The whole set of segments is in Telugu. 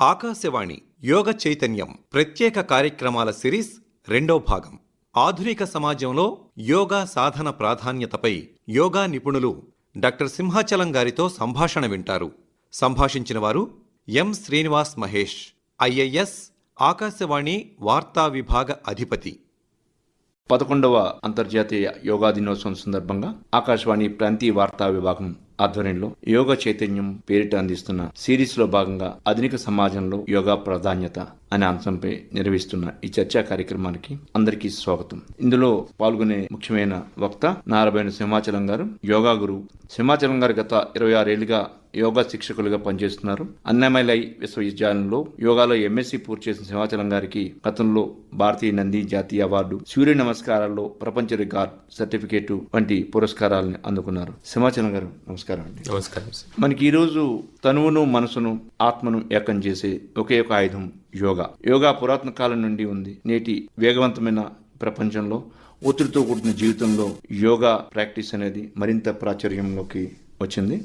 ఆకాశవాణి యోగ చైతన్యం ప్రత్యేక కార్యక్రమాల సిరీస్ రెండో భాగం. ఆధునిక సమాజంలో యోగా సాధన ప్రాధాన్యతపై యోగా నిపుణులు డాక్టర్ సింహాచలం గారితో సంభాషణ వింటారు. సంభాషించిన వారు ఎం. శ్రీనివాస్ మహేష్ ఐఏఎస్ ఆకాశవాణి వార్తా విభాగ అధిపతి. పదకొండవ అంతర్జాతీయ యోగా దినోత్సవం సందర్భంగా ఆకాశవాణి ప్రాంతీయ వార్తా విభాగం ఆధ్వర్యంలో యోగ చైతన్యం పేరిట అందిస్తున్న సిరీస్లో భాగంగా ఆధునిక సమాజంలో యోగా ప్రాధాన్యత అనే అంశంపై నిర్వహిస్తున్న ఈ చర్చా కార్యక్రమానికి అందరికీ స్వాగతం. ఇందులో పాల్గొనే ముఖ్యమైన వక్త నారబైన సింహాచలం గారు యోగా గురువు సింహాచలం గారు గత ఇరవై ఆరేళ్ళుగా యోగా శిక్షకులుగా పనిచేస్తున్నారు. అన్నమలై విశ్వవిద్యాలయంలో యోగాలో ఎంఎస్సీ పూర్తి చేసిన సింహాచలం గారికి గతంలో భారతీయ నంది జాతీయ అవార్డు సూర్య నమస్కారాల్లో ప్రపంచ రికార్డ్ సర్టిఫికేట్ వంటి పురస్కారాలను అందుకున్నారు. సింహాచలం గారు నమస్కారం అండి. నమస్కారం మనకి ఈరోజు తనువును మనసును ఆత్మను ఏకం చేసే ఒకే ఒక ఆయుధం యోగా. యోగా పురాతన కాలం నుండి ఉంది. నేటి వేగవంతమైన ప్రపంచంలో ఒత్తిడితో కూడిన జీవితంలో యోగా ప్రాక్టీస్ అనేది మరింత ప్రాచుర్యంలోకి వచ్చింది.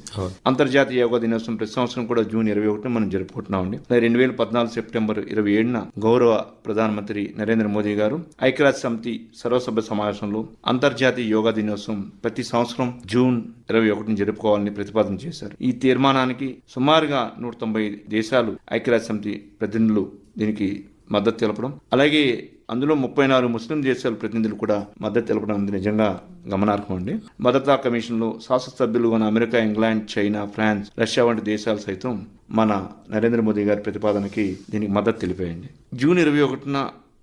అంతర్జాతీయ యోగా దినోత్సవం ప్రతి సంవత్సరం కూడా జూన్ ఇరవై ఒకటి మనం జరుపుకుంటున్నామండి. రెండు వేల పద్నాలుగు సెప్టెంబర్ ఇరవై ఏడున గౌరవ ప్రధానమంత్రి నరేంద్ర మోదీ గారు ఐక్యరాజ్య సమితి సర్వసభ్య సమావేశంలో అంతర్జాతీయ యోగా దినోత్సవం ప్రతి సంవత్సరం జూన్ ఇరవై ఒకటిని జరుపుకోవాలని ప్రతిపాదన చేశారు. ఈ తీర్మానానికి సుమారుగా నూట తొంభై దేశాలు ఐక్యరాజ్య సమితి ప్రతినిధులు దీనికి మద్దతు తెలపడం. అలాగే అందులో ముప్పై నాలుగు ముస్లిం దేశాల ప్రతినిధులు కూడా మద్దతు తెలపడం అనేది నిజంగా గమనార్హం అండి. భద్రతా కమిషన్లో శాసన సభ్యులు ఉన్న America England China France Russia వంటి దేశాలు సైతం మన నరేంద్ర మోదీ గారి ప్రతిపాదనకి దీనికి మద్దతు తెలిపాయండి. జూన్ ఇరవై ఒకటిన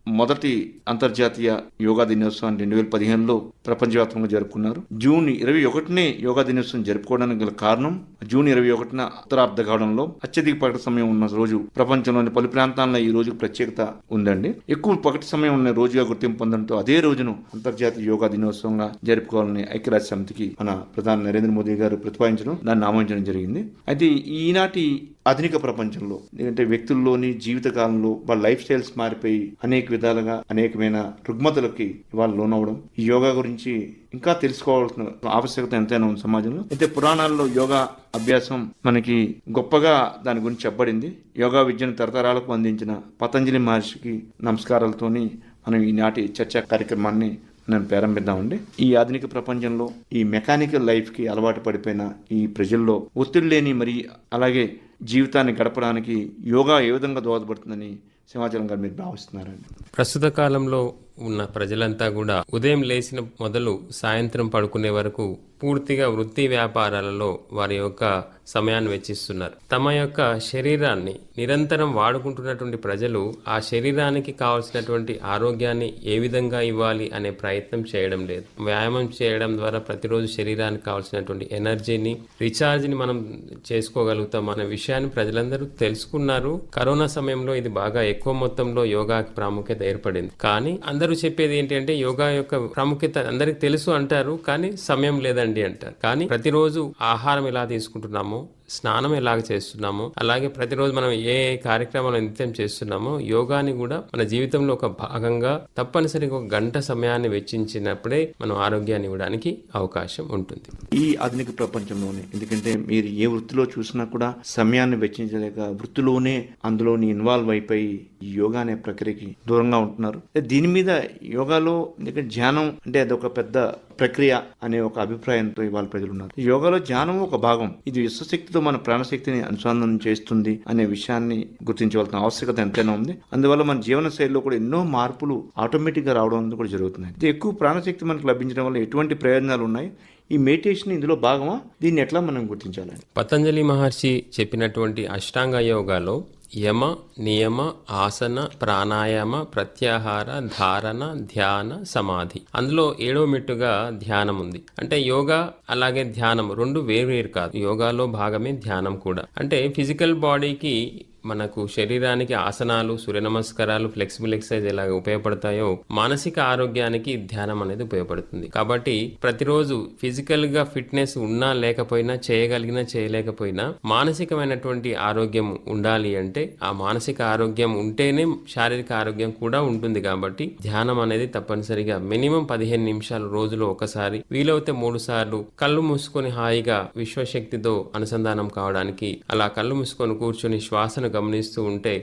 మొదటి అంతర్జాతీయ యోగా దినోత్సవాన్ని రెండు వేల పదిహేనులో ప్రపంచవ్యాప్తంగా జరుపుకున్నారు. జూన్ ఇరవై ఒకటినే యోగా దినోత్సవం జరుపుకోవడానికి గల కారణం జూన్ ఇరవై ఒకటిన ఉత్తరార్ధ కాలంలో అత్యధిక పగటి సమయం ఉన్న రోజు ప్రపంచంలోని పలు ప్రాంతాల్లో ఈ రోజు ప్రత్యేకత ఉందండి. ఎక్కువ పగటి సమయం ఉన్న రోజుగా గుర్తింపు పొందడంతో అదే రోజును అంతర్జాతీయ యోగా దినోత్సవంగా జరుపుకోవాలని ఐక్యరాజ్య సమితికి మన ప్రధాని నరేంద్ర మోదీ గారు ప్రతిపాదించడం దాన్ని ఆమోదించడం జరిగింది. అయితే ఈనాటి ఆధునిక ప్రపంచంలో ఎందుకంటే వ్యక్తుల్లోని జీవితకాలంలో వాళ్ళ లైఫ్ స్టైల్స్ మారిపోయి అనేక విధాలుగా అనేకమైన రుగ్మతలకి వాళ్ళు లోనవడం ఈ యోగా గురించి ఇంకా తెలుసుకోవాల్సిన ఆవశ్యకత ఎంతైనా ఉంది సమాజంలో. అయితే పురాణాల్లో యోగా అభ్యాసం మనకి గొప్పగా దాని గురించి చెప్పబడింది. యోగా విద్యను తరతరాలకు అందించిన పతంజలి మహర్షికి నమస్కారాలతోని మనం ఈనాటి చర్చా కార్యక్రమాన్ని నేను ప్రారంభిద్దామండి. ఈ ఆధునిక ప్రపంచంలో ఈ మెకానికల్ లైఫ్కి అలవాటు పడిపోయిన ఈ ప్రజల్లో ఒత్తిడి లేని మరి అలాగే జీవితాన్ని గడపడానికి యోగా ఏ విధంగా దోహదపడుతుందని సింహాచలం గారు మీరు భావిస్తున్నారండి. ప్రస్తుత కాలంలో ఉన్న ప్రజలంతా కూడా ఉదయం లేచిన మొదలు సాయంత్రం పడుకునే వరకు పూర్తిగా వృత్తి వ్యాపారాలలో వారి యొక్క సమయాన్ని వెచ్చిస్తున్నారు. తమ యొక్క శరీరాన్ని నిరంతరం వాడుకుంటున్నటువంటి ప్రజలు ఆ శరీరానికి కావాల్సినటువంటి ఆరోగ్యాన్ని ఏ విధంగా ఇవ్వాలి అనే ప్రయత్నం చేయడం లేదు. వ్యాయామం చేయడం ద్వారా ప్రతిరోజు శరీరానికి కావాల్సినటువంటి ఎనర్జీని రీఛార్జ్ని మనం చేసుకోగలుగుతాం అనే విషయాన్ని ప్రజలందరూ తెలుసుకున్నారు. కరోనా సమయంలో ఇది బాగా ఎక్కువ మొత్తంలో యోగాకి ప్రాముఖ్యత ఏర్పడింది. కానీ అందరూ అందరూ చెప్పేది ఏంటి అంటే యోగా యొక్క ప్రాముఖ్యత అందరికి తెలుసు అంటారు కానీ సమయం లేదండి అంటారు. కానీ ప్రతిరోజు ఆహారం ఎలా తీసుకుంటున్నామో స్నానం ఎలాగ చేస్తున్నాము అలాగే ప్రతిరోజు మనం ఏ ఏ కార్యక్రమాలు నిత్యం చేస్తున్నామో యోగాని కూడా మన జీవితంలో ఒక భాగంగా తప్పనిసరిగా ఒక గంట సమయాన్ని వెచ్చించినప్పుడే మనం ఆరోగ్యాన్ని ఇవ్వడానికి అవకాశం ఉంటుంది. ఈ ఆధునిక ప్రపంచంలోనే ఎందుకంటే మీరు ఏ వృత్తిలో చూసినా కూడా సమయాన్ని వెచ్చించలేక వృత్తిలోనే అందులోని ఇన్వాల్వ్ అయిపోయి ఈ యోగా అనే ప్రక్రియకి దూరంగా ఉంటున్నారు. దీని మీద యోగాలో ఎందుకంటే ధ్యానం అంటే అదొక పెద్ద ప్రక్రియ అనే ఒక అభిప్రాయంతో ఇవాళ ప్రజలు ఉన్నారు ఈ యోగాలో ధ్యానం ఒక భాగం. ఇది విశ్వశక్తితో మన ప్రాణశక్తిని అనుసంధానం చేస్తుంది అనే విషయాన్ని గుర్తించవలసిన ఆవశ్యకత ఎంతైనా ఉంది. అందువల్ల మన జీవన శైలిలో కూడా ఎన్నో మార్పులు ఆటోమేటిక్గా రావడం కూడా జరుగుతున్నాయి. ఇది ఎక్కువ ప్రాణశక్తి మనకు లభించడం వల్ల ఎటువంటి ప్రయోజనాలు ఉన్నాయి? ఈ మెడిటేషన్ ఇందులో భాగమా? దీన్ని ఎట్లా మనం గుర్తించాలి పతంజలి మహర్షి చెప్పినటువంటి అష్టాంగ యోగాలో యమ నియమ ఆసన ప్రాణాయామ ప్రత్యాహార ధారణ ధ్యాన సమాధి. అందులో ఏడో మెట్టుగా ధ్యానం ఉంది. అంటే యోగా అలాగే ధ్యానం రెండు వేరు కాదు. యోగాలో భాగమే ధ్యానం కూడా. అంటే ఫిజికల్ బాడీకి మనకు శరీరానికి ఆసనాలు సూర్య నమస్కారాలు ఫ్లెక్సిబుల్ ఎక్సర్సైజ్ ఎలాగ ఉపయోగపడతాయో మానసిక ఆరోగ్యానికి ధ్యానం అనేది ఉపయోగపడుతుంది. కాబట్టి ప్రతిరోజు ఫిజికల్గా ఫిట్నెస్ ఉన్నా లేకపోయినా చేయగలిగినా చేయలేకపోయినా మానసికమైనటువంటి ఆరోగ్యం ఉండాలి అంటే ఆ మానసిక ఆరోగ్యం ఉంటేనే శారీరక ఆరోగ్యం కూడా ఉంటుంది. కాబట్టి ధ్యానం అనేది తప్పనిసరిగా మినిమం పదిహేను నిమిషాలు రోజులో ఒకసారి వీలైతే మూడు సార్లు కళ్ళు మూసుకొని హాయిగా విశ్వశక్తితో అనుసంధానం కావడానికి అలా కళ్ళు మూసుకొని కూర్చొని శ్వాసను గమనిస్తూ ఉంటే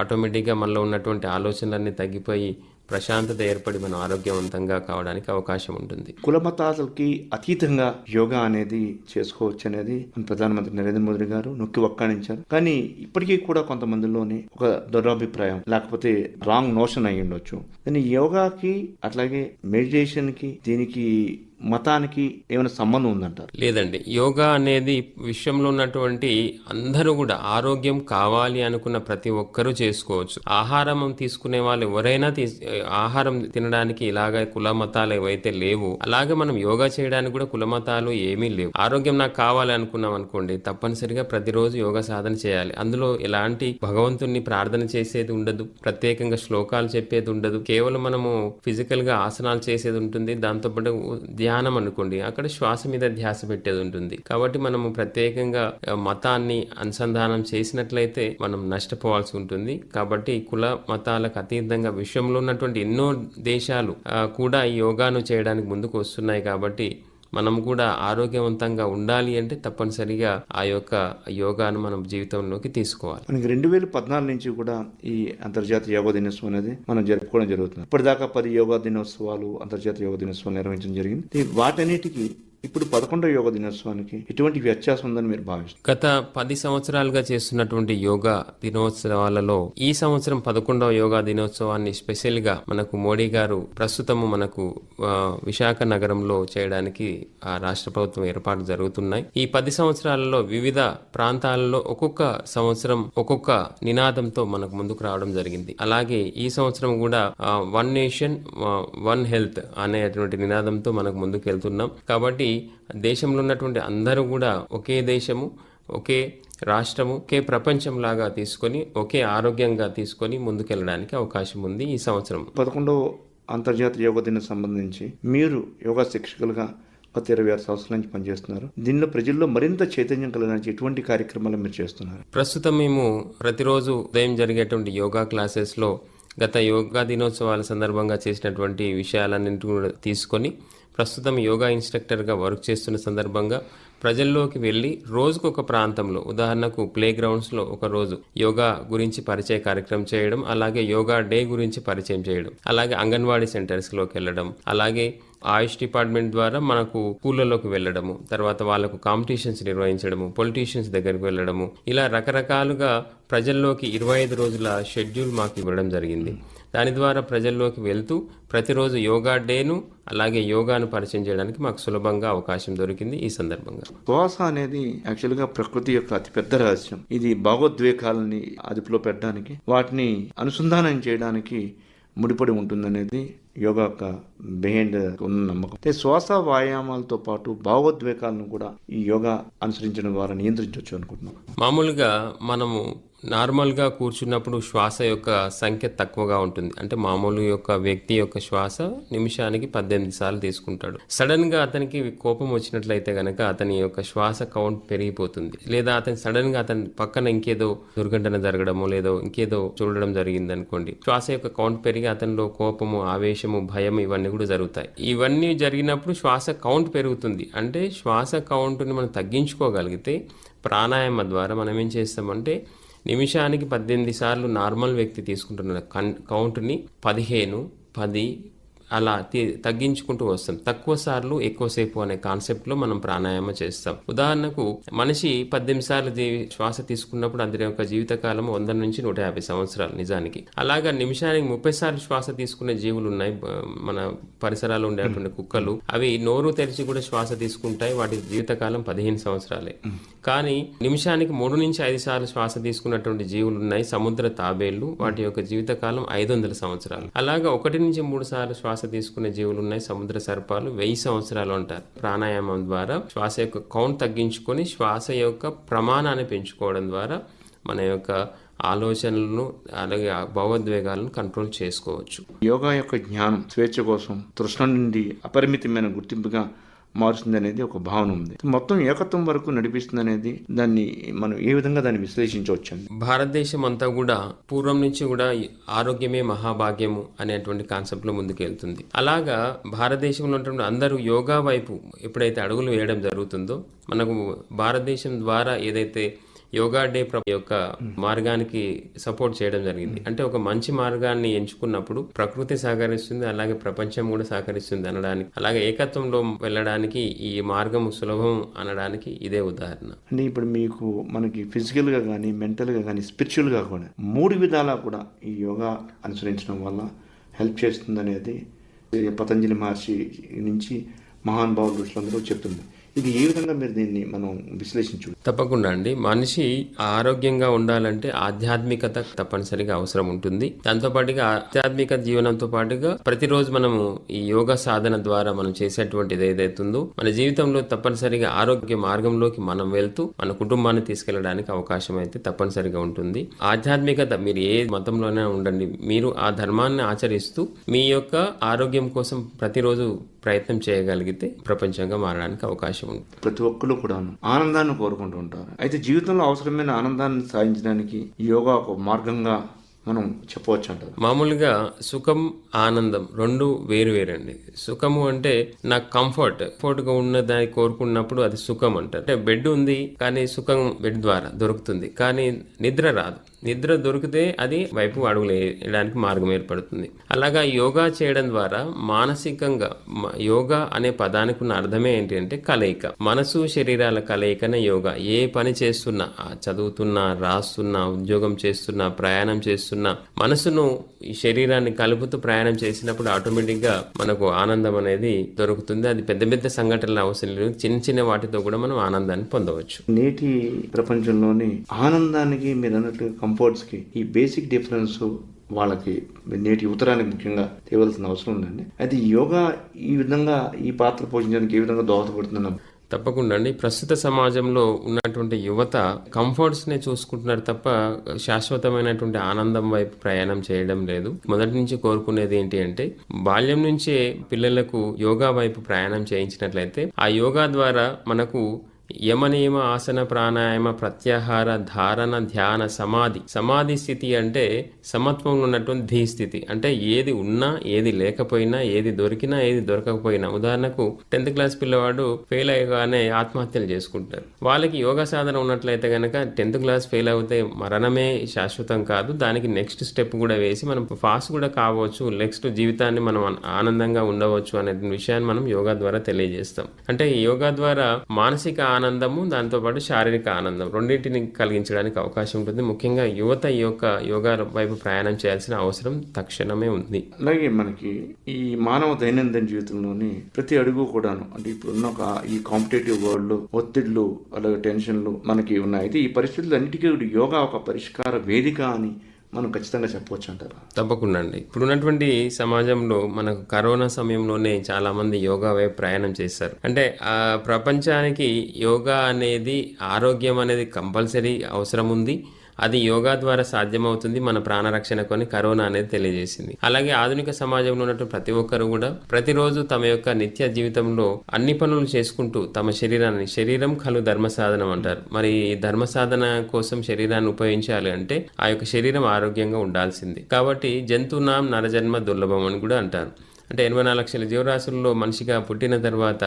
ఆటోమేటిక్గా మనలో ఉన్నటువంటి ఆలోచనలన్నీ తగ్గిపోయి ప్రశాంతత ఏర్పడి మనం ఆరోగ్యవంతంగా కావడానికి అవకాశం ఉంటుంది. కులమతాలకి అతీతంగా యోగా అనేది చేసుకోవచ్చు అనేది ప్రధానమంత్రి నరేంద్ర మోదీ గారు నొక్కి ఒక్కాణించారు. కానీ ఇప్పటికీ కూడా కొంతమందిలోనే ఒక దురభిప్రాయం లేకపోతే రాంగ్ నోషన్ అయి ఉండొచ్చు కానీ యోగాకి అట్లాగే మెడిటేషన్కి దీనికి మతానికి ఏమైనా సంబంధం ఉందంటారు? లేదండి. యోగా అనేది విశ్వంలో ఉన్నటువంటి అందరూ కూడా ఆరోగ్యం కావాలి అనుకున్న ప్రతి ఒక్కరూ చేసుకోవచ్చు. ఆహారం తీసుకునే వాళ్ళు ఎవరైనా ఆహారం తినడానికి ఇలాగ కుల మతాలు ఏవైతే లేవు అలాగే మనం యోగా చేయడానికి కూడా కుల మతాలు ఏమీ లేవు. ఆరోగ్యం నాకు కావాలి అనుకున్నాం అనుకోండి తప్పనిసరిగా ప్రతిరోజు యోగా సాధన చేయాలి. అందులో ఎలాంటి భగవంతుణ్ణి ప్రార్థన చేసేది ఉండదు ప్రత్యేకంగా శ్లోకాలు చెప్పేది ఉండదు. కేవలం మనము ఫిజికల్గా ఆసనాలు చేసేది ఉంటుంది. దాంతోపాటు ధ్యానం అనుకోండి అక్కడ శ్వాస మీద ధ్యాస పెట్టేది ఉంటుంది. కాబట్టి మనము ప్రత్యేకంగా మతాన్ని అనుసంధానం చేసినట్లయితే మనం నష్టపోవాల్సి ఉంటుంది. కాబట్టి కుల మతాలకు అతీతంగా విశ్వంలో ఉన్నటువంటి ఎన్నో దేశాలు కూడా ఈ యోగాను చేయడానికి ముందుకు వస్తున్నాయి కాబట్టి మనం కూడా ఆరోగ్యవంతంగా ఉండాలి అంటే తప్పనిసరిగా ఆ యొక్క యోగాను మనం జీవితంలోకి తీసుకోవాలి. మనకి రెండు వేల పద్నాలుగు నుంచి కూడా ఈ అంతర్జాతీయ యోగా దినోత్సవం అనేది మనం జరుపుకోవడం జరుగుతుంది. ఇప్పటిదాకా పది యోగా దినోత్సవాలు అంతర్జాతీయ యోగా దినోత్సవాలు నిర్వహించడం జరిగింది. వాటన్నిటికీ ఇప్పుడు పదకొండవ యోగ దినోత్సవానికి ఎటువంటి వ్యత్యాసం ఉందని మీరు భావిస్తారు గత పది సంవత్సరాలుగా చేస్తున్నటువంటి యోగా దినోత్సవాలలో ఈ సంవత్సరం పదకొండవ యోగా దినోత్సవాన్ని స్పెషల్గా మనకు మోడీ గారు ప్రస్తుతము మనకు విశాఖ నగరంలో చేయడానికి ఆ రాష్ట్ర ప్రభుత్వం ఏర్పాటు జరుగుతున్నాయి. ఈ పది సంవత్సరాలలో వివిధ ప్రాంతాలలో ఒక్కొక్క సంవత్సరం ఒక్కొక్క నినాదంతో మనకు ముందుకు రావడం జరిగింది. అలాగే ఈ సంవత్సరం కూడా వన్ నేషన్ వన్ హెల్త్ అనేటువంటి నినాదంతో మనకు ముందుకు వెళ్తున్నాం. కాబట్టి దేశంలో ఉన్నటువంటి అందరూ కూడా ఒకే దేశము ఒకే రాష్ట్రము ఒకే ప్రపంచం లాగా తీసుకొని ఒకే ఆరోగ్యంగా తీసుకొని ముందుకెళ్ళడానికి అవకాశం ఉంది ఈ సంవత్సరం. పదకొండవ అంతర్జాతీయ యోగా దినం సంబంధించి మీరు యోగా శిక్షకులుగా గత ఇరవై ఆరు సంవత్సరాల నుంచి పనిచేస్తున్నారు. దీనిలో ప్రజల్లో మరింత చైతన్యం కలగడానికి ఎటువంటి కార్యక్రమాలు మీరు చేస్తున్నారు? ప్రస్తుతం మేము ప్రతిరోజు ఉదయం జరిగేటువంటి యోగా క్లాసెస్లో గత యోగా దినోత్సవాల సందర్భంగా చేసినటువంటి విషయాలన్నింటి కూడా తీసుకొని ప్రస్తుతం యోగా ఇన్స్ట్రక్టర్గా వర్క్ చేస్తున్న సందర్భంగా ప్రజల్లోకి వెళ్ళి రోజుకు ఒక ప్రాంతంలో ఉదాహరణకు ప్లే గ్రౌండ్స్లో ఒక రోజు యోగా గురించి పరిచయ కార్యక్రమం చేయడం అలాగే యోగా డే గురించి పరిచయం చేయడం అలాగే అంగన్వాడీ సెంటర్స్లోకి వెళ్ళడం అలాగే ఆయుష్ డిపార్ట్మెంట్ ద్వారా మనకు స్కూళ్ళలోకి వెళ్ళడము తర్వాత వాళ్ళకు కాంపిటీషన్స్ నిర్వహించడము పొలిటీషియన్స్ దగ్గరికి వెళ్ళడము ఇలా రకరకాలుగా ప్రజల్లోకి ఇరవై ఐదు రోజుల షెడ్యూల్ మాకు ఇవ్వడం జరిగింది. దాని ద్వారా ప్రజల్లోకి వెళ్తూ ప్రతిరోజు యోగా డేను అలాగే యోగాను పరిచయం చేయడానికి మాకు సులభంగా అవకాశం దొరికింది ఈ సందర్భంగా. శ్వాస అనేది యాక్చువల్గా ప్రకృతి యొక్క అతిపెద్ద రహస్యం. ఇది భావోద్వేగాలని అదుపులో పెట్టడానికి వాటిని అనుసంధానం చేయడానికి ముడిపడి ఉంటుందనేది యోగా యొక్క బిహైండ్ ఉన్న నమ్మకం. అయితే శ్వాస వ్యాయామాలతో పాటు భావోద్వేగాలను కూడా ఈ యోగా అనుసరించడం ద్వారా నియంత్రించవచ్చు అనుకుంటున్నాను మామూలుగా మనము నార్మల్గా కూర్చున్నప్పుడు శ్వాస యొక్క సంఖ్య తక్కువగా ఉంటుంది. అంటే మామూలు యొక్క వ్యక్తి యొక్క శ్వాస నిమిషానికి పద్దెనిమిది సార్లు తీసుకుంటాడు. సడన్గా అతనికి కోపం వచ్చినట్లయితే గనక అతని యొక్క శ్వాస కౌంట్ పెరిగిపోతుంది. లేదా అతని సడన్గా అతని పక్కన ఇంకేదో దుర్ఘటన జరగడము లేదో ఇంకేదో చూడడం జరిగింది అనుకోండి శ్వాస యొక్క కౌంట్ పెరిగి అతనిలో కోపము ఆవేశము భయం ఇవన్నీ కూడా జరుగుతాయి. ఇవన్నీ జరిగినప్పుడు శ్వాస కౌంట్ పెరుగుతుంది. అంటే శ్వాస కౌంట్ని మనం తగ్గించుకోగలిగితే ప్రాణాయామ ద్వారా మనం ఏం చేస్తామంటే నిమిషానికి పద్దెనిమిది సార్లు నార్మల్ వ్యక్తి తీసుకుంటున్న కన్ కౌంట్ని పదిహేను పది అలా తి- తగ్గించుకుంటూ వస్తాం. తక్కువ సార్లు ఎక్కువసేపు అనే కాన్సెప్ట్లో మనం ప్రాణాయామం చేస్తాం. ఉదాహరణకు మనిషి పద్దెనిమిది సార్లు శ్వాస తీసుకున్నప్పుడు అందరి యొక్క జీవితకాలం వంద నుంచి నూట యాభై సంవత్సరాలు నిజానికి. అలాగా నిమిషానికి ముప్పై సార్లు శ్వాస తీసుకునే జీవులు ఉన్నాయి. మన పరిసరాలు ఉండేటువంటి కుక్కలు. అవి నోరు తెరిచి కూడా శ్వాస తీసుకుంటాయి. వాటి జీవితకాలం పదిహేను సంవత్సరాలే. కానీ నిమిషానికి మూడు నుంచి ఐదు సార్లు శ్వాస తీసుకున్నటువంటి జీవులు ఉన్నాయి. సముద్ర తాబేళ్ళు. వాటి యొక్క జీవితకాలం ఐదు వందల సంవత్సరాలు. అలాగా ఒకటి నుంచి మూడు సార్లు శ్వాస శ్వాస తీసుకునే జీవులు ఉన్నాయి సముద్ర సర్పాలు. వెయ్యి సంవత్సరాలు అంటారు ప్రాణాయామం ద్వారా. శ్వాస యొక్క కౌంట్ తగ్గించుకొని శ్వాస యొక్క ప్రమాణాన్ని పెంచుకోవడం ద్వారా మన యొక్క ఆలోచనలను అలాగే భావోద్వేగాలను కంట్రోల్ చేసుకోవచ్చు. యోగా యొక్క జ్ఞానం స్వేచ్ఛ కోసం తృష్ణ నుండి అపరిమితమైన గుర్తింపుగా మారుస్తుంది అనేది ఒక భావన ఉంది. మొత్తం ఏకత్వం వరకు నడిపిస్తుంది అనేది దాన్ని మనం ఏ విధంగా దాన్ని విశ్లేషించవచ్చు భారతదేశం అంతా కూడా పూర్వం నుంచి కూడా ఆరోగ్యమే మహాభాగ్యము అనేటువంటి కాన్సెప్ట్లో ముందుకెళ్తుంది. అలాగా భారతదేశంలో ఉన్నటువంటి అందరూ యోగా వైపు ఎప్పుడైతే అడుగులు వేయడం జరుగుతుందో మనకు భారతదేశం ద్వారా ఏదైతే యోగా డే ప్ర- యొక్క మార్గానికి సపోర్ట్ చేయడం జరిగింది. అంటే ఒక మంచి మార్గాన్ని ఎంచుకున్నప్పుడు ప్రకృతి సహకరిస్తుంది అలాగే ప్రపంచం కూడా సహకరిస్తుంది అనడానికి. అలాగే ఏకత్వంలో వెళ్ళడానికి ఈ మార్గం సులభం అనడానికి ఇదే ఉదాహరణ. అంటే ఇప్పుడు మీకు మనకి ఫిజికల్గా కానీ మెంటల్గా కానీ స్పిరిచువల్గా కూడా మూడు విధాలా కూడా ఈ యోగా అనుసరించడం వల్ల హెల్ప్ చేస్తుంది అనేది పతంజలి మహర్షి నుంచి మహానుభావులు ఋషులందరూ చెప్తుంది ఇది ఏ విధంగా మీరు దీన్ని మనం విశ్లేషించు తప్పకుండా అండి. మనిషి ఆరోగ్యంగా ఉండాలంటే ఆధ్యాత్మికత తప్పనిసరిగా అవసరం ఉంటుంది. దాంతో పాటుగా ఆధ్యాత్మిక జీవనంతో పాటుగా ప్రతిరోజు మనము ఈ యోగా సాధన ద్వారా మనం చేసేటువంటిది ఏదైతుందో మన జీవితంలో తప్పనిసరిగా ఆరోగ్య మార్గంలోకి మనం వెళ్తూ మన కుటుంబాన్ని తీసుకెళ్ళడానికి అవకాశం అయితే తప్పనిసరిగా ఉంటుంది. ఆధ్యాత్మికత మీరు ఏ మతంలోనే ఉండండి. మీరు ఆ ధర్మాన్ని ఆచరిస్తూ మీ యొక్క ఆరోగ్యం కోసం ప్రతిరోజు ప్రయత్నం చేయగలిగితే ప్రపంచంగా మారడానికి అవకాశం ఉంది. ప్రతి ఒక్కరు కూడా ఆనందాన్ని కోరుకుంటూ ఉంటారు. అయితే జీవితంలో అవసరమైన ఆనందాన్ని సాధించడానికి యోగా ఒక మార్గంగా మనం చెప్పవచ్చు అంటారు. మామూలుగా సుఖం ఆనందం రెండు వేరు వేరండి. సుఖము అంటే నాకు కంఫర్ట్ కంఫర్ట్గా ఉన్న దాన్ని కోరుకున్నప్పుడు అది సుఖం అంటారు. అంటే బెడ్ ఉంది కానీ సుఖం బెడ్ ద్వారా దొరుకుతుంది. కానీ నిద్ర రాదు. నిద్ర దొరికితే అది వైపు అడుగులు వేయడానికి మార్గం ఏర్పడుతుంది. అలాగా యోగా చేయడం ద్వారా మానసికంగా యోగా అనే పదానికి ఉన్న అర్థమే ఏంటి అంటే కలయిక. మనసు శరీరాల కలయికనే యోగా. ఏ పని చేస్తున్నా చదువుతున్నా రాస్తున్నా ఉద్యోగం చేస్తున్నా ప్రయాణం చేస్తున్నా మనసును ఈ శరీరాన్ని కలుపుతూ ప్రయాణం చేసినప్పుడు ఆటోమేటిక్గా మనకు ఆనందం అనేది దొరుకుతుంది. అది పెద్ద పెద్ద సంఘటనలు అవసరం లేదు. చిన్న చిన్న వాటితో కూడా మనం ఆనందాన్ని పొందవచ్చు. నేటి ప్రపంచంలోని ఆనందానికి మీరు అన్నట్టు కంఫర్ట్స్కి ఈ బేసిక్ డిఫరెన్స్ వాళ్ళకి నేటి యువతరానికి ముఖ్యంగా తేవలసిన అవసరం ఉందండి. అయితే యోగా ఈ విధంగా ఈ పాత్ర పోషించడానికి ఏ విధంగా దోహదపడుతున్నాం తప్పకుండా అండి. ప్రస్తుత సమాజంలో ఉన్నటువంటి యువత కంఫర్ట్స్నే చూసుకుంటున్నారు తప్ప శాశ్వతమైనటువంటి ఆనందం వైపు ప్రయాణం చేయడం లేదు. మొదటి నుంచి కోరుకునేది ఏంటి అంటే బాల్యం నుంచే పిల్లలకు యోగా వైపు ప్రయాణం చేయించినట్లయితే ఆ యోగా ద్వారా మనకు యమనియమ ఆసన ప్రాణాయామ ప్రత్యాహార ధారణ ధ్యాన సమాధి. సమాధి స్థితి అంటే సమత్వంలో ఉన్నటువంటి ధీ స్థితి. అంటే ఏది ఉన్నా ఏది లేకపోయినా ఏది దొరికినా ఏది దొరకకపోయినా. ఉదాహరణకు టెన్త్ క్లాస్ పిల్లవాడు ఫెయిల్ అయ్యగానే ఆత్మహత్యలు చేసుకుంటారు వాళ్ళకి యోగా సాధన ఉన్నట్లయితే కనుక టెన్త్ క్లాస్ ఫెయిల్ అవుతే మరణమే శాశ్వతం కాదు. దానికి నెక్స్ట్ స్టెప్ కూడా వేసి మనం ఫాస్ట్ కూడా కావచ్చు. నెక్స్ట్ జీవితాన్ని మనం ఆనందంగా ఉండవచ్చు అనే విషయాన్ని మనం యోగా ద్వారా తెలియజేస్తాం. అంటే యోగా ద్వారా మానసిక ఆనందము దాంతోపాటు శారీరక ఆనందం. రెండింటిని కలిగించడానికి అవకాశం ఉంటుంది. ముఖ్యంగా యువత ఈ యొక్క యోగా వైపు ప్రయాణం చేయాల్సిన అవసరం తక్షణమే ఉంది. అలాగే మనకి ఈ మానవ దైనందిన జీవితంలోని ప్రతి అడుగు కూడాను అంటే ఇప్పుడున్న ఒక ఈ కాంపిటేటివ్ వరల్డ్లో ఒత్తిళ్ళు అలాగే టెన్షన్లు మనకి ఉన్నాయి. అయితే ఈ పరిస్థితులు అన్నిటికీ యోగా ఒక పరిష్కార వేదిక అని మనం ఖచ్చితంగా చెప్పవచ్చు అంటారు. తప్పకుండా అండి ఇప్పుడు ఉన్నటువంటి సమాజంలో మనకు కరోనా సమయంలోనే చాలా మంది యోగా వైపు ప్రయాణం చేశారు. అంటే ఆ ప్రపంచానికి యోగా అనేది ఆరోగ్యం అనేది కంపల్సరీ అవసరం ఉంది. అది యోగా ద్వారా సాధ్యమవుతుంది మన ప్రాణరక్షణకు అని కరోనా అనేది తెలియజేసింది. అలాగే ఆధునిక సమాజంలో ఉన్నట్టు ప్రతి ఒక్కరు కూడా ప్రతిరోజు తమ యొక్క నిత్య జీవితంలో అన్ని పనులు చేసుకుంటూ తమ శరీరాన్ని శరీరం కలు ధర్మ సాధనం అంటారు. మరి ఈ ధర్మ సాధన కోసం శరీరాన్ని ఉపయోగించాలి అంటే ఆ యొక్క శరీరం ఆరోగ్యంగా ఉండాల్సింది. కాబట్టి జంతునాం నరజన్మ దుర్లభం అని కూడా అంటారు. అంటే ఎనభై నాలుగు లక్షల జీవరాశుల్లో మనిషిగా పుట్టిన తర్వాత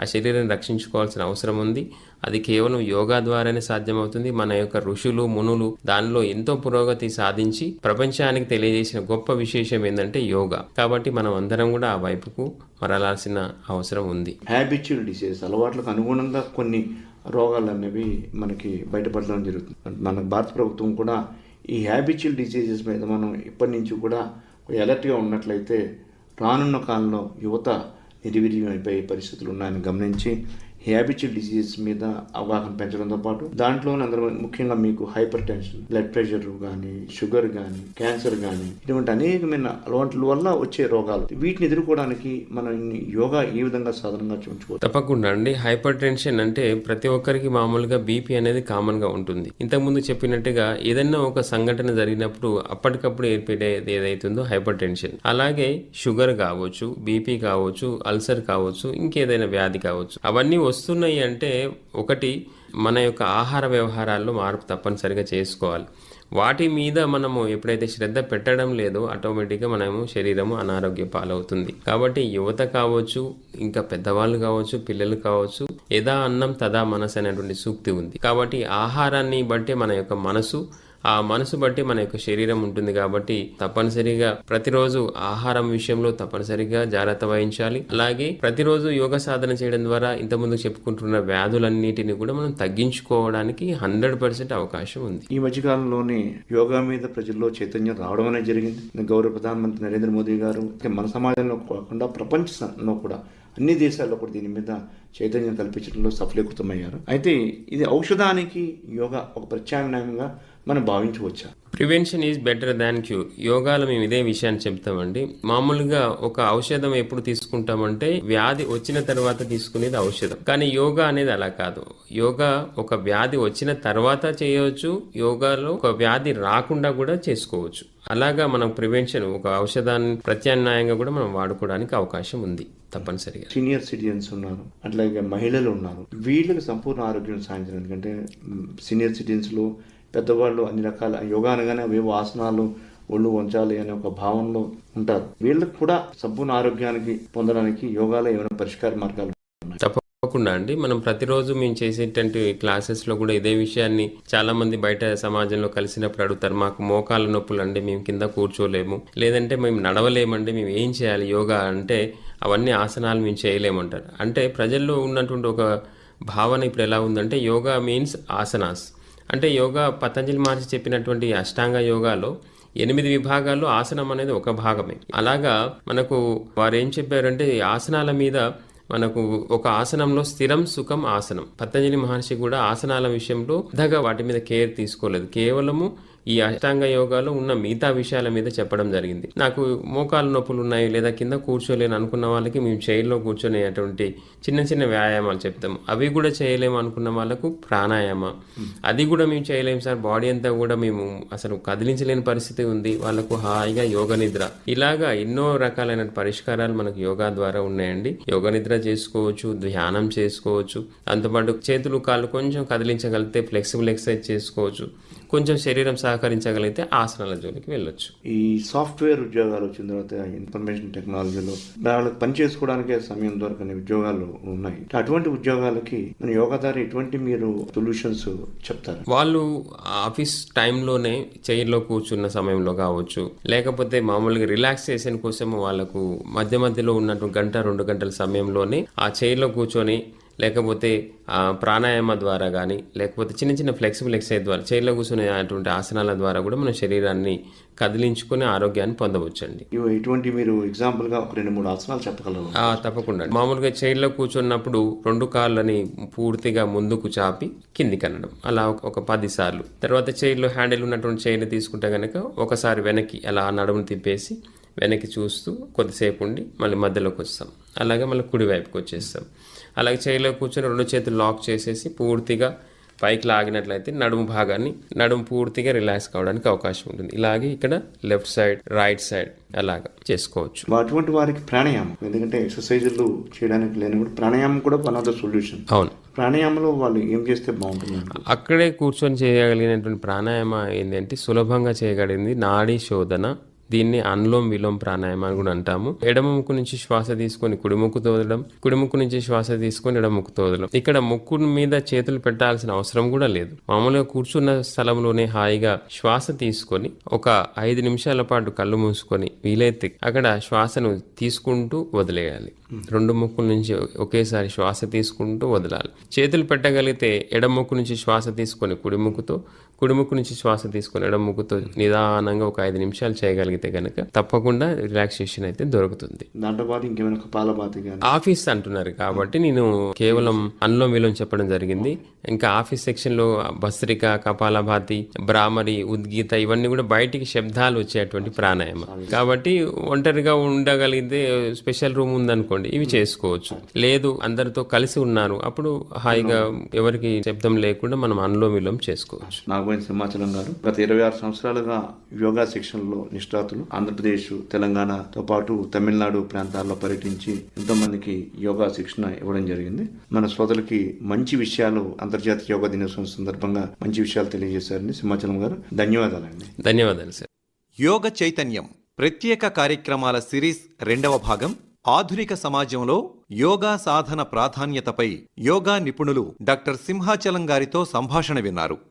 ఆ శరీరాన్ని రక్షించుకోవాల్సిన అవసరం ఉంది. అది కేవలం యోగా ద్వారానే సాధ్యమవుతుంది. మన యొక్క ఋషులు మునులు దానిలో ఎంతో పురోగతి సాధించి ప్రపంచానికి తెలియజేసిన గొప్ప విశేషం ఏంటంటే యోగా. కాబట్టి మనం అందరం కూడా ఆ వైపుకు మరలాల్సిన అవసరం ఉంది. హ్యాబిచువల్ డిసీజెస్ అలవాట్లకు అనుగుణంగా కొన్ని రోగాలు అనేవి మనకి బయటపడడం జరుగుతుంది. మన భారత ప్రభుత్వం కూడా ఈ హ్యాబిచువల్ డిసీజెస్ మీద మనం ఇప్పటి నుంచి కూడా అలర్ట్గా ఉన్నట్లయితే రానున్న కాలంలో యువత నిర్వీర్యమైపోయే పరిస్థితులు ఉన్నాయని గమనించి హ్యాబిచువల్ డిసీజెస్ మీద అవగాహన పెంచడంతో పాటు దాంట్లో ముఖ్యంగా మీకు హైపర్ టెన్షన్ బ్లడ్ ప్రెషర్ కానీ షుగర్ కానీ క్యాన్సర్ కానీ ఇటువంటి అనేకమైన అలవాట్ల వల్ల వచ్చే రోగాలు. వీటిని ఎదుర్కోవడానికి మనం యోగా ఏ విధంగా సాధనంగా ఉంచుకోవచ్చు తప్పకుండా అండి. హైపర్ టెన్షన్ అంటే ప్రతి ఒక్కరికి మామూలుగా బీపీ అనేది కామన్గా ఉంటుంది. ఇంతకుముందు చెప్పినట్టుగా ఏదైనా ఒక సంఘటన జరిగినప్పుడు అప్పటికప్పుడు ఏర్పడేది ఏదైతుందో హైపర్ టెన్షన్ అలాగే షుగర్ కావచ్చు బీపీ కావచ్చు అల్సర్ కావచ్చు ఇంకేదైనా వ్యాధి కావచ్చు. అవన్నీ వస్తున్నాయి అంటే ఒకటి మన యొక్క ఆహార వ్యవహారాల్లో మార్పు తప్పనిసరిగా చేసుకోవాలి. వాటి మీద మనము ఎప్పుడైతే శ్రద్ధ పెట్టడం లేదో ఆటోమేటిక్గా మనము శరీరము అనారోగ్య పాలవుతుంది. కాబట్టి యువత కావచ్చు ఇంకా పెద్దవాళ్ళు కావచ్చు పిల్లలు కావచ్చు యథా అన్నం తదా మనసు అనేటువంటి సూక్తి ఉంది. కాబట్టి ఆహారాన్ని బట్టి మన యొక్క మనసు ఆ మనసు బట్టి మన యొక్క శరీరం ఉంటుంది కాబట్టి తప్పనిసరిగా ప్రతిరోజు ఆహారం విషయంలో తప్పనిసరిగా జాగ్రత్త వహించాలి. అలాగే ప్రతిరోజు యోగ సాధన చేయడం ద్వారా ఇంతకుముందు చెప్పుకుంటున్న వ్యాధులన్నిటిని కూడా మనం తగ్గించుకోవడానికి హండ్రెడ్ పర్సెంట్ అవకాశం ఉంది. ఈ మధ్యకాలంలోనే యోగా మీద ప్రజల్లో చైతన్యం రావడం అనేది జరిగింది. గౌరవ ప్రధానమంత్రి నరేంద్ర మోదీ గారు మన సమాజంలో కాకుండా ప్రపంచంలో కూడా అన్ని దేశాల్లో కూడా దీని మీద చైతన్యం కల్పించడంలో సఫలీకృతమయ్యారు. అయితే ఇది ఔషధానికి యోగా ఒక ప్రత్యామ్నాయంగా మనం భావించవచ్చా? Prevention is better than cure యోగాలో మేము ఇదే విషయాన్ని చెప్తామండి. మామూలుగా ఒక ఔషధం ఎప్పుడు తీసుకుంటామంటే వ్యాధి వచ్చిన తర్వాత తీసుకునేది ఔషధం. కానీ యోగా అనేది అలా కాదు. యోగా ఒక వ్యాధి వచ్చిన తర్వాత చేయవచ్చు. యోగాలో ఒక వ్యాధి రాకుండా కూడా చేసుకోవచ్చు. అలాగా మనం ప్రివెన్షన్ ఒక ఔషధాన్ని ప్రత్యామ్నాయంగా కూడా మనం వాడుకోవడానికి అవకాశం ఉంది తప్పనిసరిగా. సీనియర్ సిటిజన్స్ ఉన్నారు. అట్లాగే మహిళలు ఉన్నారు. వీళ్ళకి సంపూర్ణ ఆరోగ్యం సాధించడం ఎందుకంటే మ్, సీనియర్ సిటిజన్స్లో పెద్దవాళ్ళు అన్ని రకాల యోగా అనగానే అవేవో ఆసనాలు ఒళ్ళు వంచాలి అనే ఒక భావనలో ఉంటారు. వీళ్ళకి కూడా సంపూర్ణ ఆరోగ్యానికి పొందడానికి యోగాలో ఏమైనా పరిష్కార మార్గాలు తప్పకుండా అండి. మనం ప్రతిరోజు మేము చేసేటువంటి క్లాసెస్లో కూడా ఇదే విషయాన్ని చాలా మంది బయట సమాజంలో కలిసినప్పుడు అడుగుతారు. మాకు మోకాల నొప్పులు అండి మేము కింద కూర్చోలేము. లేదంటే మేము నడవలేమండి మేము ఏం చేయాలి? యోగా అంటే అవన్నీ ఆసనాలు మేము చేయలేమంటారు. అంటే ప్రజల్లో ఉన్నటువంటి ఒక భావన ఇప్పుడు ఎలా ఉందంటే యోగా మీన్స్ ఆసనాస్. అంటే యోగా పతంజలి మహర్షి చెప్పినటువంటి అష్టాంగ యోగాలో ఎనిమిది విభాగాల్లో ఆసనం అనేది ఒక భాగమే. అలాగా మనకు వారు ఏం చెప్పారంటే ఆసనాల మీద మనకు ఒక ఆసనంలో స్థిరం సుఖం ఆసనం. పతంజలి మహర్షి కూడా ఆసనాల విషయంలో పెద్దగా వాటి మీద కేర్ తీసుకోలేదు. కేవలము ఈ అష్టాంగ యోగాలో ఉన్న మిగతా విషయాల మీద చెప్పడం జరిగింది. నాకు మోకాలు నొప్పులు ఉన్నాయి లేదా కింద కూర్చోలేను అనుకున్న వాళ్ళకి మేము చైర్లో కూర్చొనేటువంటి చిన్న చిన్న వ్యాయామాలు చెప్తాము అవి కూడా చేయలేము అనుకున్న వాళ్ళకు ప్రాణాయామ. అది కూడా మేము చేయలేము సార్. బాడీ అంతా కూడా మేము అసలు కదిలించలేని పరిస్థితి ఉంది. వాళ్ళకు హాయిగా యోగ నిద్ర. ఇలాగా ఎన్నో రకాలైన పరిష్కారాలు మనకు యోగా ద్వారా ఉన్నాయండి. యోగ నిద్ర చేసుకోవచ్చు ధ్యానం చేసుకోవచ్చు. దాంతోపాటు చేతులు కాళ్ళు కొంచెం కదిలించగలిగితే ఫ్లెక్సిబుల్ ఎక్సర్సైజ్ చేసుకోవచ్చు. కొంచెం శరీరం సహకరించగలిగితే ఆసనాల జోలికి వెళ్ళొచ్చు. ఈ సాఫ్ట్వేర్ ఉద్యోగాలు వచ్చిన తర్వాత ఇన్ఫర్మేషన్ టెక్నాలజీలో వాళ్ళకి పని చేసుకోవడానికే సమయం దొరకని ఉద్యోగాలు ఉన్నాయి. అటువంటి ఉద్యోగాలకి మన యోగా ద్వారా ఎటువంటి మీరు సొల్యూషన్స్ చెప్తారు? వాళ్ళు ఆఫీస్ టైంలోనే చైర్లో కూర్చున్న సమయంలో కావచ్చు లేకపోతే మామూలుగా రిలాక్సేషన్ కోసం వాళ్ళకు మధ్య మధ్యలో ఉన్నటువంటి గంట రెండు గంటల సమయంలోనే ఆ చైర్లో కూర్చొని లేకపోతే ప్రాణాయామ ద్వారా కానీ లేకపోతే చిన్న చిన్న ఫ్లెక్సిబుల్ ఎక్సర్సైజ్ ద్వారా చైర్లో కూర్చునే అటువంటి ఆసనాల ద్వారా కూడా మన శరీరాన్ని కదిలించుకొని ఆరోగ్యాన్ని పొందవచ్చండి. ఇవి ఎటువంటి మీరు ఎగ్జాంపుల్గా ఒక రెండు మూడు ఆసనాలు చెప్పగలరు? తప్పకుండా మామూలుగా చైర్లో కూర్చున్నప్పుడు రెండు కాళ్ళని పూర్తిగా ముందుకు చాపి కిందికి అనడం అలా ఒక- ఒక పది సార్లు. తర్వాత చైర్లో హ్యాండిల్ ఉన్నటువంటి చైర్ని తీసుకుంటే కనుక ఒకసారి వెనక్కి అలా నడుమును తిప్పేసి వెనక్కి చూస్తూ కొద్దిసేపు ఉండి మళ్ళీ మధ్యలోకి వస్తాం. అలాగే మళ్ళీ కుడి వైపుకి వచ్చేస్తాం. అలాగే చైర్లో కూర్చొని రెండు చేతులు లాక్ చేసేసి పూర్తిగా పైకి లాగినట్లయితే నడుము భాగాన్ని నడుము పూర్తిగా రిలాక్స్ కావడానికి అవకాశం ఉంటుంది. ఇలాగే ఇక్కడ లెఫ్ట్ సైడ్ రైట్ సైడ్ అలాగా చేసుకోవచ్చు. అటువంటి వారికి ప్రాణాయామం ఎందుకంటే ఎక్సర్సైజులు చేయడానికి లేనప్పుడు ప్రాణాయామం కూడా వన్ ఆఫ్ ద సొల్యూషన్ అవును. ప్రాణాయామంలో వాళ్ళు ఏం చేస్తే బాగుంటుంది అక్కడే కూర్చొని చేయగలిగినటువంటి ప్రాణాయామ ఏంటంటే సులభంగా చేయగలిగింది నాడీ శోధన దీన్ని అనులోం విలోమ్ ప్రాణాయామం అని కూడా అంటాము. ఎడమ ముక్కు నుంచి శ్వాస తీసుకొని కుడిముక్కుతో వదలడం తోదడం నుంచి శ్వాస తీసుకొని ఎడముక్కుతో వదలడం తోదడం. ఇక్కడ ముక్కు మీద చేతులు పెట్టాల్సిన అవసరం కూడా లేదు. మామూలుగా కూర్చున్న స్థలంలోనే హాయిగా శ్వాస తీసుకొని ఒక ఐదు నిమిషాల పాటు కళ్ళు మూసుకొని వీలైతే అక్కడ శ్వాసను తీసుకుంటూ వదిలేయాలి. రెండు ముక్కుల నుంచి ఒకేసారి శ్వాస తీసుకుంటూ వదలాలి. చేతులు పెట్టగలిగితే ఎడమ ముక్కు నుంచి శ్వాస తీసుకొని కుడిముక్కుతో ముక్కుతో కుడి ముక్కు నుంచి శ్వాస తీసుకొని ఎడమ ముక్కుతో నిదానంగా ఒక ఐదు నిమిషాలు చేయగలిగితే కనుక తప్పకుండా రిలాక్సేషన్ అయితే దొరుకుతుంది. దాంట్లో పాటు ఇంకేమైనా ఆఫీస్ అంటున్నారు కాబట్టి నేను కేవలం అన్లో విలోం చెప్పడం జరిగింది. ఇంకా ఆఫీస్ సెక్షన్లో భస్త్రిక కపాలభాతి భ్రామరి ఉద్గీత ఇవన్నీ కూడా బయటికి శబ్దాలు వచ్చేటువంటి ప్రాణాయామ. కాబట్టి ఒంటరిగా ఉండగలిగితే స్పెషల్ రూమ్ ఉందనుకోండి ఇవి చేసుకోవచ్చు. లేదు అందరితో కలిసి ఉన్నారు అప్పుడు హాయిగా ఎవరికి శబ్దం లేకుండా మనం అన్లో విలోం చేసుకోవచ్చు. నాగోయిన సింహాచలం గారు గత ఇరవై ఆరు సంవత్సరాలుగా యోగా శిక్షణలో నిష్ణాతులు. ఆంధ్రప్రదేశ్ తెలంగాణతో పాటు తమిళనాడు ప్రాంతాల్లో పర్యటించి ఎంతో మందికి యోగా శిక్షణ ఇవ్వడం జరిగింది. మన సోదరులకి మంచి విషయాలు అంతర్జాతీయ యోగా దినోత్సవం సందర్భంగా మంచి విషయాలు తెలియజేశారని సింహాచలం గారు ధన్యవాదాలండి. ధన్యవాదాలు సార్. యోగ చైతన్యం ప్రత్యేక కార్యక్రమాల సిరీస్ రెండవ భాగం. ఆధునిక సమాజంలో యోగా సాధన ప్రాధాన్యతపై యోగా నిపుణులు డాక్టర్ సింహాచలం గారితో సంభాషణ విన్నారు.